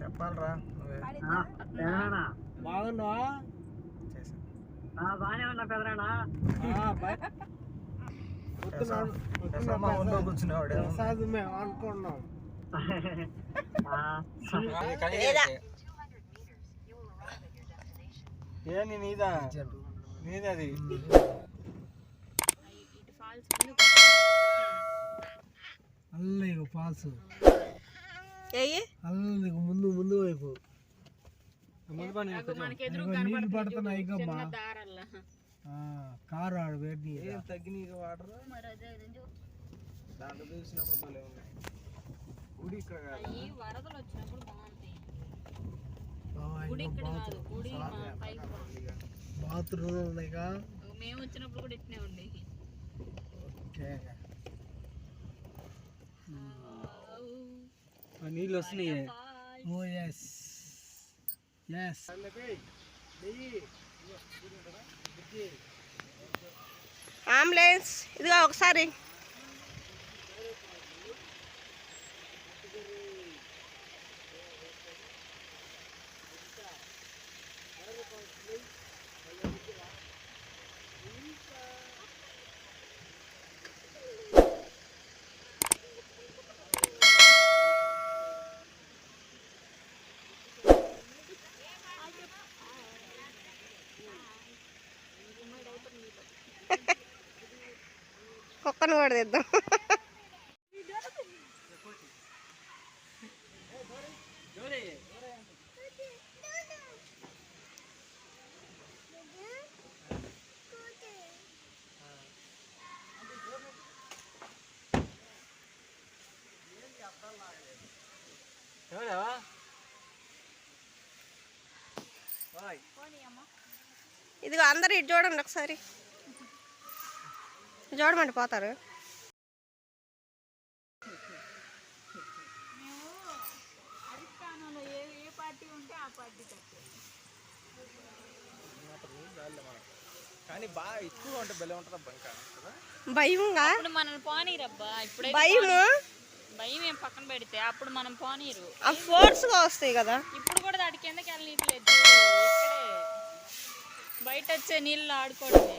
చెప్పాలరా. చేసా బాగానే ఉన్నా ప్రసాద్ మేము అనుకున్నాం. ఏంది? నీదా? నీదది? అల్లయ్య ఫాల్స్. ముందు ముందు వైపు. నీళ్ళు పడుతున్నాయి ఇకమ్మా కారు ఆడు వేడి తగ్గిన వాటర్? దాంట్లో చూసినప్పుడు భలే ఉన్నాయి. గుడి ఇక్కడ వరదలు వచ్చినప్పుడు బాగుంటాయి. బాత్రూమ్ ఉన్నాయిగా మేము వచ్చినప్పుడు కూడా ఇట్నే ఉండే ఓకే. నీళ్ళు వస్తున్నాయి. ఓ ఎస్ ఎస్ అంబులెన్స్ ఇదిగో ఒకసారి. కుక్కను కూడా తెద్దాం ఇదిగో అందరు ఇటు చూడండి ఒకసారి. కదా? భయంగా ఇప్పుడు మనల్ని పోనీరబ్బా. ఇప్పుడే భయము? భయం ఏం పక్కన పెడితే అప్పుడు మనం పోనీరు. ఆ ఫోర్స్గా వస్తాయి కదా. ఇప్పుడు కూడా దాటి కిందకి వెళ్ళనీయట్లేదు. చూడు, ఇక్కడే బయట వచ్చే నీళ్ళు ఆడుకోవడమే.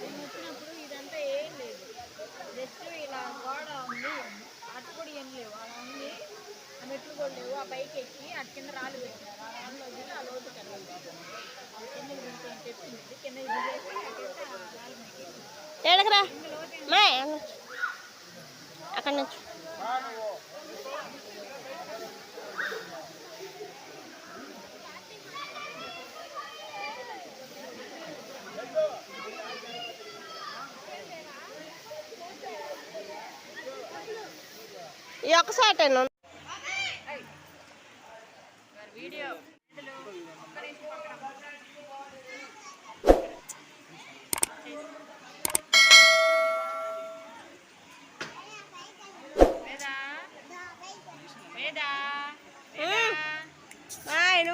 మేము వచ్చినప్పుడు ఇదంతా ఏం లేదు జస్ట్ ఇలా గోడ ఉంది అటు కూడా ఏం లేవు అలా ఉంది ఆ మెట్లు కూడా లేవు ఆ పైకి ఎక్కి అటు కింద రాళ్ళు పెట్టినారు ఆ రాళ్ళు వదిలి ఆ లోతుకి కిందకి చెప్పింది? కిందకి దిగేసి అటైతే ఆ రాళ్ళు మీకు నుంచి. ఈ ఒక్కసాటేనా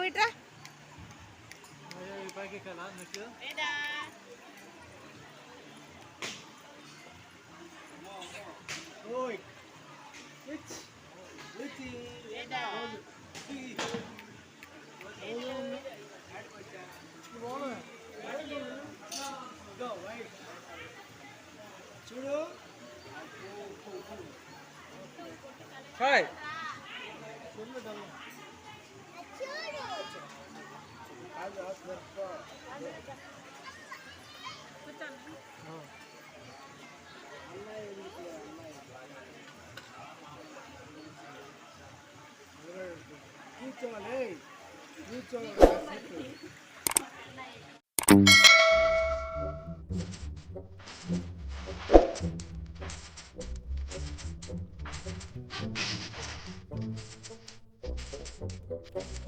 ಬಿಟ್ರ చూడు హాయ్ చూడు హాయ్ కూర్చోవాలి కూర్చోవాలి ఆ you.